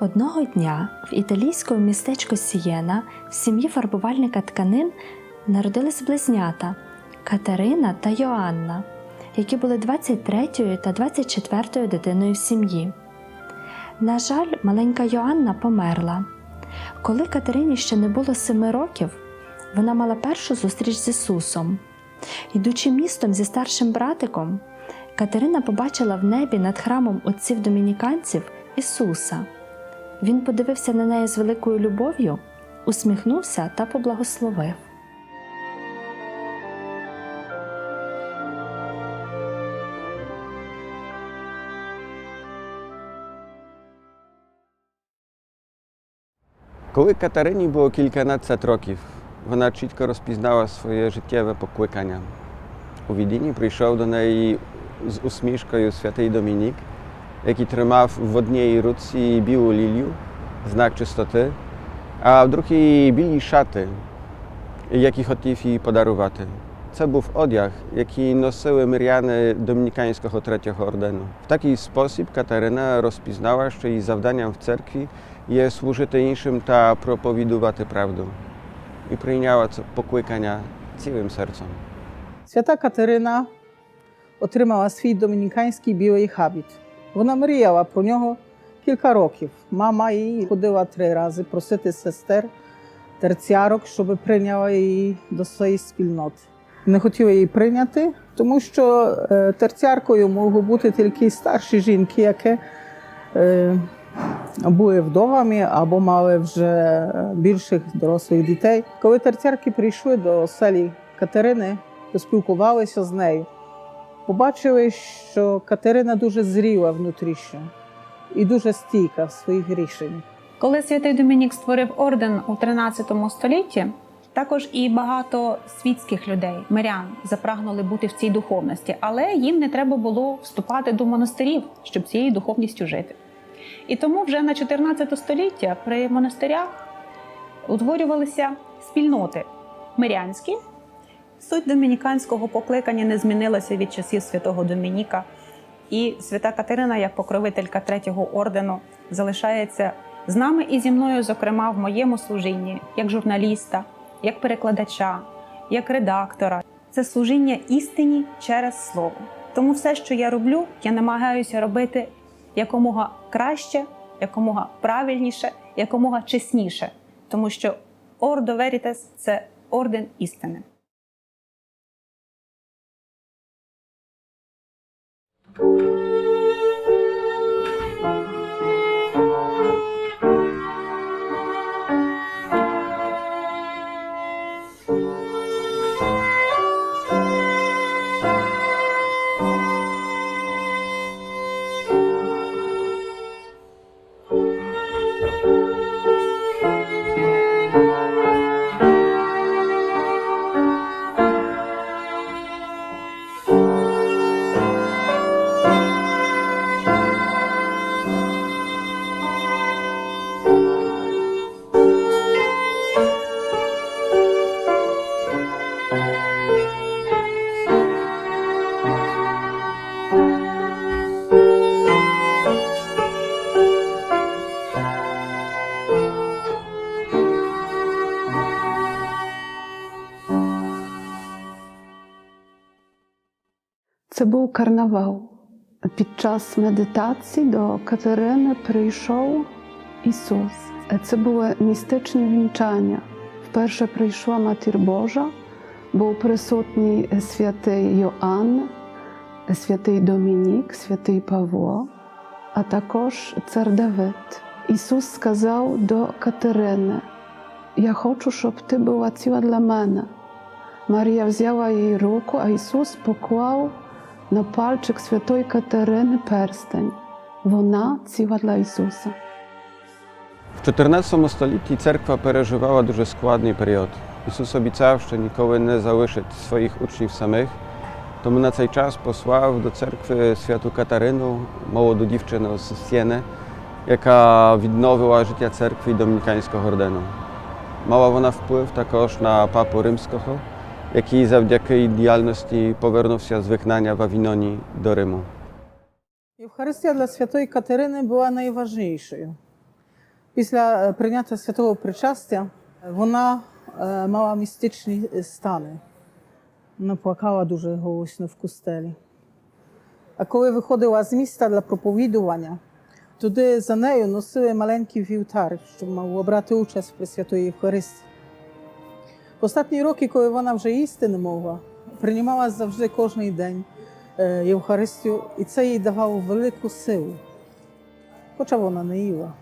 Одного дня в італійському містечку Сієна в сім'ї фарбувальника тканин народились близнята Катерина та Йоанна, які були 23 та 24 дитиною в сім'ї. На жаль, маленька Йоанна померла. Коли Катерині ще не було семи років, вона мала першу зустріч з Ісусом. Йдучи містом зі старшим братиком, Катерина побачила в небі над храмом отців домініканців Ісуса. Він подивився на неї з великою любов'ю, усміхнувся та поблагословив. Коли Катерині було кільканадцять років, вона чітко розпізнала своє життєве покликання. У відінні прийшов до неї з усмішкою святий Домінік, який тримав в одній руці білу лілію, знак чистоти, а в другій білі шати, які хотів їй подарувати. Це був одяг, який носили миряни домініканського третього ордену. В такий спосіб Катерина розпізнала, що її завданням в церкві є служити іншим та проповідувати правду. І прийняла це покликання цілим серцем. Свята Катерина отримала свій домініканський білий хабіт. Вона мріяла про нього кілька років. Мама її ходила три рази просити сестер терціарок, щоб прийняла її до своєї спільноти. Не хотіла її прийняти, тому що е, терціаркою можуть бути тільки старші жінки, які е, були вдовами або мали вже е, більших дорослих дітей. Коли терцярки прийшли до селі Катерини, поспілкувалися з нею, побачили, що Катерина дуже зріла внутрішньо і дуже стійка в своїх рішеннях. Коли святий Домінік створив орден у 13 столітті, також і багато світських людей, мирян, запрагнули бути в цій духовності, але їм не треба було вступати до монастирів, щоб цією духовністю жити. І тому вже на 14 століття при монастирях утворювалися спільноти мирянські. Суть домініканського покликання не змінилася від часів святого Домініка, і свята Катерина, як покровителька третього ордену, залишається з нами і зі мною, зокрема, в моєму служінні, як журналіста, як перекладача, як редактора. Це служіння істині через слово. Тому все, що я роблю, я намагаюся робити якомога краще, якомога правильніше, якомога чесніше, тому що Ордо Верітес це орден істини. Це був карнавал. Під час медитації до Катерини прийшов Ісус. Це було містичне вінчання. Вперше прийшла Матір Божа, був присутній святий Йоанн, святий Домінік, святий Павло, а також цар Давид. Ісус сказав до Катерини: Я хочу, щоб ти була ціла для мене. Марія взяла її руку, а Ісус поклав на пальчик святої Катерини перстень. Вона ціла для Ісуса. В 14 столітті церква переживала дуже складний період. Ісус обіцяв, що ніколи не залишить своїх учнів самих, тому на цей час послав до церкви святу Катерину, молоду дівчину з Сєни, яка відновила життя церкви домініканського ордену. Мала вона вплив також на папу римського, який завдяки діяльності повернувся з вигнання в Авіноні до Риму. Євхаристія для святої Катерини була найважнішою. Після е, прийняття святого причастя вона е, мала містичні е, стани. Вона плакала дуже голосно в костелі. А коли виходила з міста для проповідування, туди за нею носили маленький вівтар, щоб мав брати участь в Пресвятої Євхаристії. Останні роки, коли вона вже їсти не могла, приймала завжди кожен день е, Євхаристію, і це їй давало велику силу, хоча вона не їла.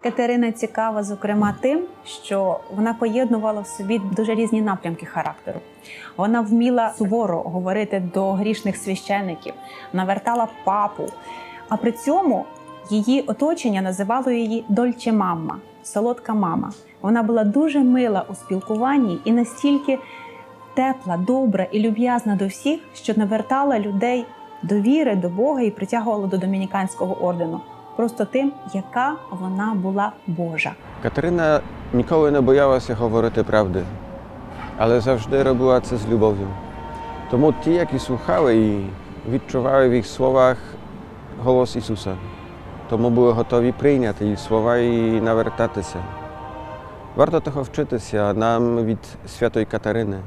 Катерина цікава, зокрема, тим, що вона поєднувала в собі дуже різні напрямки характеру. Вона вміла суворо говорити до грішних священиків, навертала папу. А при цьому її оточення називало її Дольче мама, солодка мама. Вона була дуже мила у спілкуванні і настільки тепла, добра і люб'язна до всіх, що навертала людей до віри, до Бога і притягувала до домініканського ордену. Просто тим, яка вона була Божа. Катерина ніколи не боялася говорити правди, але завжди робила це з любов'ю. Тому ті, які слухали її, відчували в їх словах голос Ісуса. Тому були готові прийняти її слова і навертатися. Варто того вчитися нам від святої Катерини,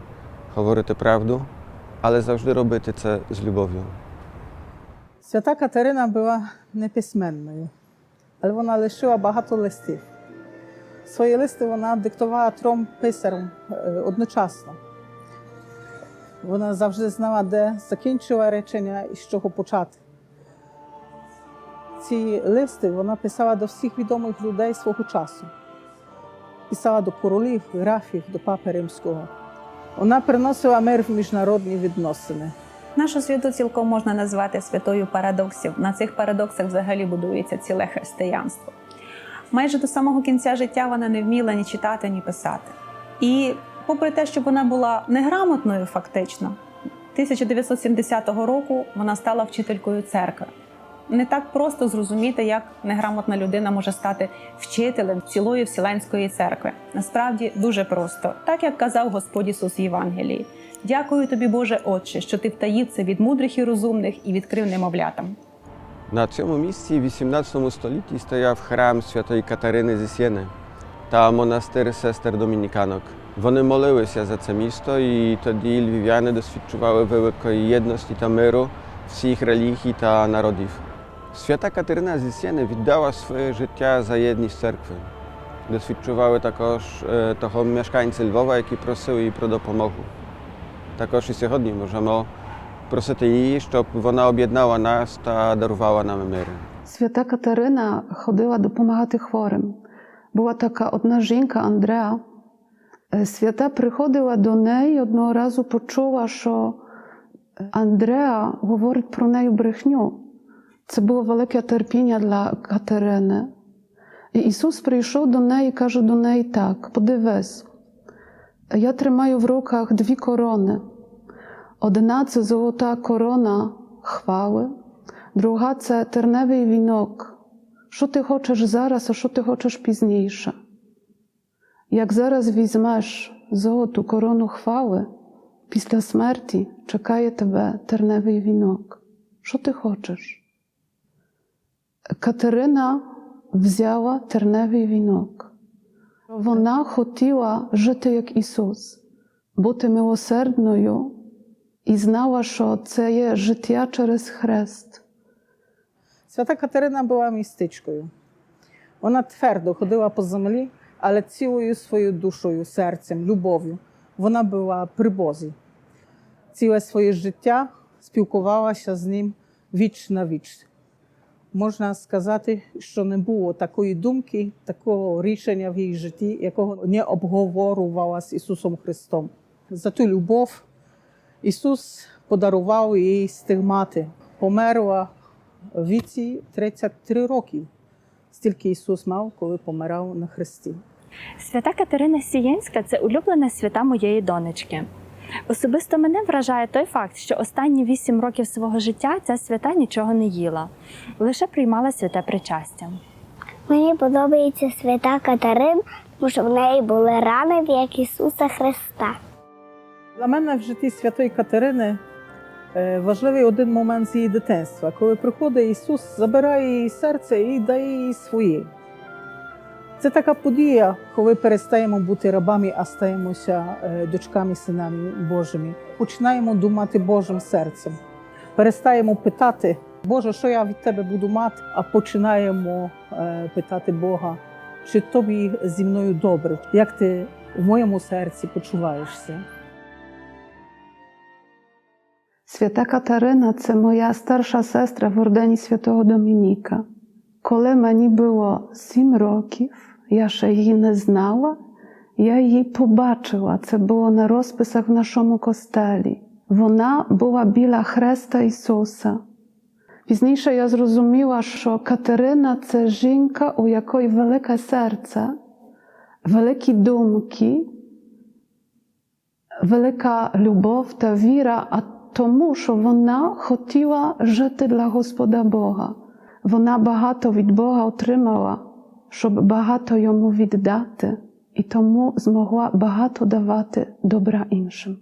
говорити правду, але завжди робити це з любов'ю. Свята Катерина була неписьменною, але вона лишила багато листів. Свої листи вона диктувала трьом писарам е, одночасно. Вона завжди знала, де закінчила речення і з чого почати. Ці листи вона писала до всіх відомих людей свого часу. Писала до королів, графів, до папи римського. Вона приносила мир в міжнародні відносини. Нашу святу цілком можна назвати святою парадоксів. На цих парадоксах взагалі будується ціле християнство. Майже до самого кінця життя вона не вміла ні читати, ні писати. І попри те, що вона була неграмотною, фактично, 1970 року вона стала вчителькою церкви. Не так просто зрозуміти, як неграмотна людина може стати вчителем цілої Вселенської церкви. Насправді дуже просто, так як казав Господь Ісус в Євангелії. Дякую тобі, Боже Отче, що ти втаїв від мудрих і розумних і відкрив немовлятам. На цьому місці в 18 столітті стояв храм святої Катерини зі Сєни та монастир сестер домініканок. Вони молилися за це місто, і тоді львів'яни досвідчували великої єдності та миру всіх релігій та народів. Свята Катерина зі Сєни віддала своє життя за єдність церкви. Досвідчували також е, того мешканці Львова, які просили її про допомогу. Також і сьогодні можемо просити її, щоб вона об'єднала нас та дарувала нам мир. Свята Катерина ходила допомагати хворим. Була така одна жінка Андреа. Е, Свята приходила до неї одного разу почула, що Андреа говорить про неї брехню. Це було велике терпіння для Катерини. І Ісус прийшов до неї і каже до неї так: подивись, я тримаю в руках дві корони. Одна це золота корона хвали, друга це терневий вінок. Що ти хочеш зараз, а що ти хочеш пізніше? Як зараз візьмеш золоту корону хвали, після смерті чекає тебе терневий вінок. Що ти хочеш? Катерина взяла терневий вінок. Вона хотіла жити як Ісус, бути милосердною і знала, що це є життя через хрест. Свята Катерина була містичкою. Вона твердо ходила по землі, але цілою своєю душою, серцем, любов'ю вона була при Бозі. Ціле своє життя спілкувалася з ним віч на віч. Можна сказати, що не було такої думки, такого рішення в її житті, якого не обговорювала з Ісусом Христом. За ту любов Ісус подарував їй стигмати, померла в віці 33 років. Стільки Ісус мав, коли помирав на хресті. Свята Катерина Сієнська це улюблена свята моєї донечки. Особисто мене вражає той факт, що останні вісім років свого життя ця свята нічого не їла, лише приймала святе причастя. Мені подобається свята Катерин, тому що в неї були рани, як Ісуса Христа. Для мене в житті святої Катерини Е, Важливий один момент з її дитинства, коли приходить Ісус, забирає її серце і дає їй своє. Це така подія, коли перестаємо бути рабами, а стаємося е, дочками, синами Божими. Починаємо думати Божим серцем. Перестаємо питати, Боже, що я від тебе буду мати, а починаємо е, питати Бога, чи тобі зі мною добре, як ти у моєму серці почуваєшся. Свята Катерина це моя старша сестра в ордені святого Домініка. Коли мені було сім років, я ще її не знала, я її побачила. Це було на розписах в нашому костелі. Вона була біля хреста Ісуса. Пізніше я зрозуміла, що Катерина це жінка, у якої велике серце, великі думки, велика любов та віра, а тому, що вона хотіла жити для Господа Бога. Вона багато від Бога отримала, щоб багато йому віддати, і тому змогла багато давати добра іншим.